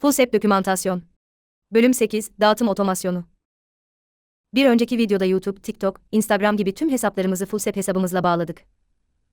Fullsep dokümantasyon. Bölüm 8, dağıtım otomasyonu. Bir önceki videoda YouTube, TikTok, Instagram gibi tüm hesaplarımızı Fullsep hesabımızla bağladık.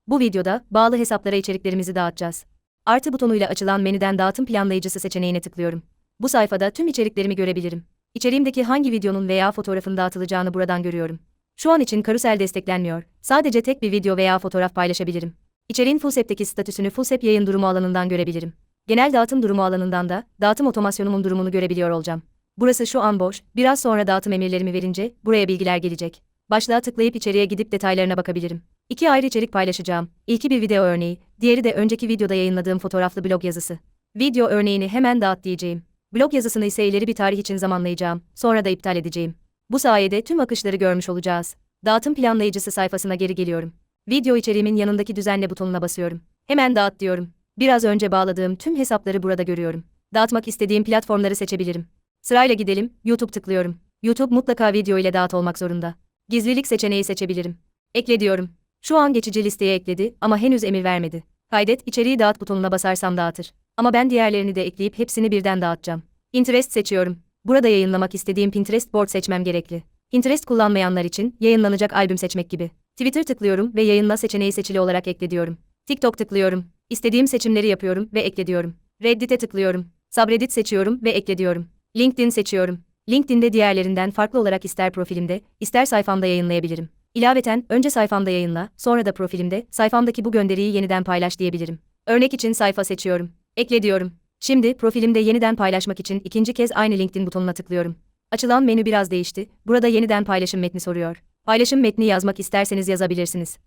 Bu videoda bağlı hesaplara içeriklerimizi dağıtacağız. Artı butonuyla açılan menüden dağıtım planlayıcısı seçeneğine tıklıyorum. Bu sayfada tüm içeriklerimi görebilirim. İçeriğimdeki hangi videonun veya fotoğrafın dağıtılacağını buradan görüyorum. Şu an için karusel desteklenmiyor. Sadece tek bir video veya fotoğraf paylaşabilirim. İçeriğin Fullsep'teki statüsünü Fullsep yayın durumu alanından görebilirim. Genel dağıtım durumu alanından da dağıtım otomasyonumun durumunu görebiliyor olacağım. Burası şu an boş. Biraz sonra dağıtım emirlerimi verince buraya bilgiler gelecek. Başlığa tıklayıp içeriye gidip detaylarına bakabilirim. İki ayrı içerik paylaşacağım. İlki bir video örneği, diğeri de önceki videoda yayınladığım fotoğraflı blog yazısı. Video örneğini hemen dağıt diyeceğim. Blog yazısını ise ileri bir tarih için zamanlayacağım. Sonra da iptal edeceğim. Bu sayede tüm akışları görmüş olacağız. Dağıtım planlayıcısı sayfasına geri geliyorum. Video içeriğimin yanındaki düzenle butonuna basıyorum. Hemen dağıt diyorum. Biraz önce bağladığım tüm hesapları burada görüyorum. Dağıtmak istediğim platformları seçebilirim. Sırayla gidelim, YouTube tıklıyorum. YouTube mutlaka video ile dağıt olmak zorunda. Gizlilik seçeneği seçebilirim. Ekle diyorum. Şu an geçici listeye ekledi ama henüz emir vermedi. Kaydet, içeriği dağıt butonuna basarsam dağıtır. Ama ben diğerlerini de ekleyip hepsini birden dağıtacağım. Pinterest seçiyorum. Burada yayınlamak istediğim Pinterest board seçmem gerekli. Pinterest kullanmayanlar için yayınlanacak albüm seçmek gibi. Twitter tıklıyorum ve yayınla seçeneği seçili olarak ekle diyorum. TikTok tıklıyorum. İstediğim seçimleri yapıyorum ve ekle diyorum. Reddit'e tıklıyorum. Subreddit seçiyorum ve ekle diyorum. LinkedIn seçiyorum. LinkedIn'de diğerlerinden farklı olarak ister profilimde, ister sayfamda yayınlayabilirim. İlaveten önce sayfamda yayınla, sonra da profilimde sayfamdaki bu gönderiyi yeniden paylaş diyebilirim. Örnek için sayfa seçiyorum. Ekle diyorum. Şimdi profilimde yeniden paylaşmak için ikinci kez aynı LinkedIn butonuna tıklıyorum. Açılan menü biraz değişti. Burada yeniden paylaşım metni soruyor. Paylaşım metni yazmak isterseniz yazabilirsiniz.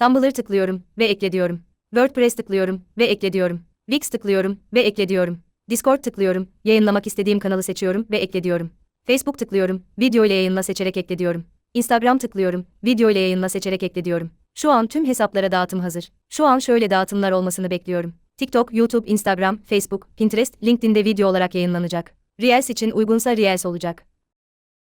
Tumblr tıklıyorum ve ekle diyorum. WordPress tıklıyorum ve ekle diyorum. Wix tıklıyorum ve ekle diyorum. Discord tıklıyorum, yayınlamak istediğim kanalı seçiyorum ve ekle diyorum. Facebook tıklıyorum, video ile yayınla seçerek ekle diyorum. Instagram tıklıyorum, video ile yayınla seçerek ekle diyorum. Şu an tüm hesaplara dağıtım hazır. Şu an şöyle dağıtımlar olmasını bekliyorum. TikTok, YouTube, Instagram, Facebook, Pinterest, LinkedIn'de video olarak yayınlanacak. Reels için uygunsa Reels olacak.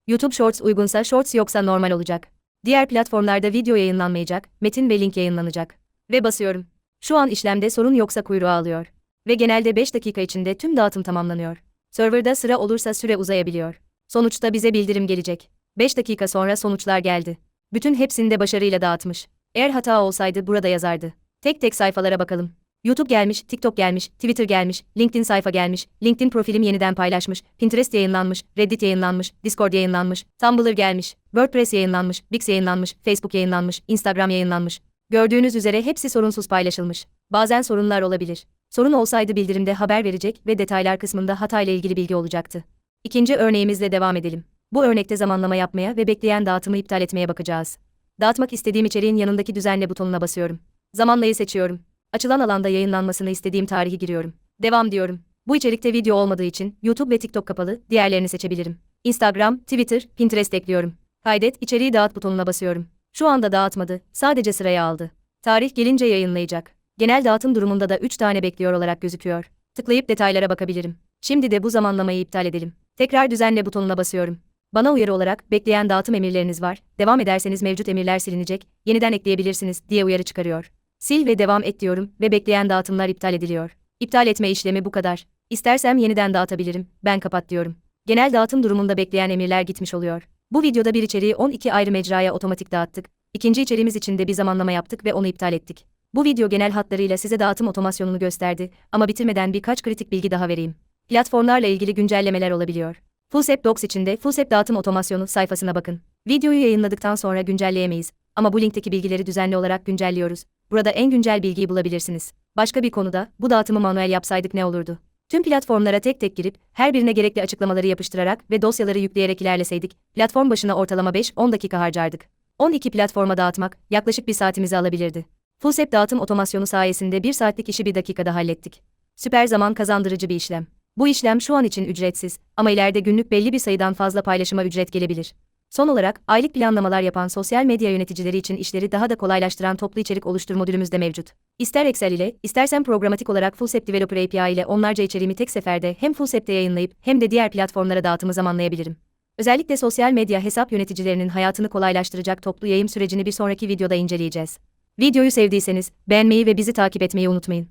YouTube Shorts uygunsa Shorts yoksa normal olacak. Diğer platformlarda video yayınlanmayacak, metin ve link yayınlanacak. Ve basıyorum. Şu an işlemde sorun yoksa kuyruğu alıyor. Ve genelde 5 dakika içinde tüm dağıtım tamamlanıyor. Serverda sıra olursa süre uzayabiliyor. Sonuçta bize bildirim gelecek. 5 dakika sonra sonuçlar geldi. Bütün hepsini de başarıyla dağıtmış. Eğer hata olsaydı burada yazardı. Tek tek sayfalara bakalım. YouTube gelmiş, TikTok gelmiş, Twitter gelmiş, LinkedIn sayfa gelmiş, LinkedIn profilim yeniden paylaşmış, Pinterest yayınlanmış, Reddit yayınlanmış, Discord yayınlanmış, Tumblr gelmiş, WordPress yayınlanmış, Wix yayınlanmış, Facebook yayınlanmış, Instagram yayınlanmış. Gördüğünüz üzere hepsi sorunsuz paylaşılmış. Bazen sorunlar olabilir. Sorun olsaydı bildirimde haber verecek ve detaylar kısmında hatayla ilgili bilgi olacaktı. İkinci örneğimizle devam edelim. Bu örnekte zamanlama yapmaya ve bekleyen dağıtımı iptal etmeye bakacağız. Dağıtmak istediğim içeriğin yanındaki düzenle butonuna basıyorum. Zamanlayı seçiyorum. Açılan alanda yayınlanmasını istediğim tarihi giriyorum. Devam diyorum. Bu içerikte video olmadığı için YouTube ve TikTok kapalı, diğerlerini seçebilirim. Instagram, Twitter, Pinterest ekliyorum. Kaydet, içeriği dağıt butonuna basıyorum. Şu anda dağıtmadı, sadece sıraya aldı. Tarih gelince yayınlayacak. Genel dağıtım durumunda da 3 tane bekliyor olarak gözüküyor. Tıklayıp detaylara bakabilirim. Şimdi de bu zamanlamayı iptal edelim. Tekrar düzenle butonuna basıyorum. Bana uyarı olarak bekleyen dağıtım emirleriniz var. Devam ederseniz mevcut emirler silinecek. Yeniden ekleyebilirsiniz diye uyarı çıkarıyor. Sil ve devam et diyorum ve bekleyen dağıtımlar iptal ediliyor. İptal etme işlemi bu kadar. İstersem yeniden dağıtabilirim. Ben kapat diyorum. Genel dağıtım durumunda bekleyen emirler gitmiş oluyor. Bu videoda bir içeriği 12 ayrı mecraya otomatik dağıttık. İkinci içeriğimiz için de bir zamanlama yaptık ve onu iptal ettik. Bu video genel hatlarıyla size dağıtım otomasyonunu gösterdi ama bitirmeden birkaç kritik bilgi daha vereyim. Platformlarla ilgili güncellemeler olabiliyor. Fullsep Docs içinde Fullsep dağıtım otomasyonu sayfasına bakın. Videoyu yayınladıktan sonra güncelleyemeyiz ama bu linkteki bilgileri düzenli olarak güncelliyoruz. Burada en güncel bilgiyi bulabilirsiniz. Başka bir konuda bu dağıtımı manuel yapsaydık ne olurdu? Tüm platformlara tek tek girip her birine gerekli açıklamaları yapıştırarak ve dosyaları yükleyerek ilerleseydik, platform başına ortalama 5-10 dakika harcardık. 12 platforma dağıtmak yaklaşık bir saatimizi alabilirdi. Fullsep dağıtım otomasyonu sayesinde 1 saatlik işi 1 dakikada hallettik. Süper zaman kazandırıcı bir işlem. Bu işlem şu an için ücretsiz ama ileride günlük belli bir sayıdan fazla paylaşıma ücret gelebilir. Son olarak, aylık planlamalar yapan sosyal medya yöneticileri için işleri daha da kolaylaştıran toplu içerik oluştur modülümüz de mevcut. İster Excel ile, istersen programatik olarak Fullsep Developer API ile onlarca içeriğimi tek seferde hem Fullsep'te yayınlayıp hem de diğer platformlara dağıtımı zamanlayabilirim. Özellikle sosyal medya hesap yöneticilerinin hayatını kolaylaştıracak toplu yayım sürecini bir sonraki videoda inceleyeceğiz. Videoyu sevdiyseniz beğenmeyi ve bizi takip etmeyi unutmayın.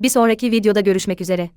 Bir sonraki videoda görüşmek üzere.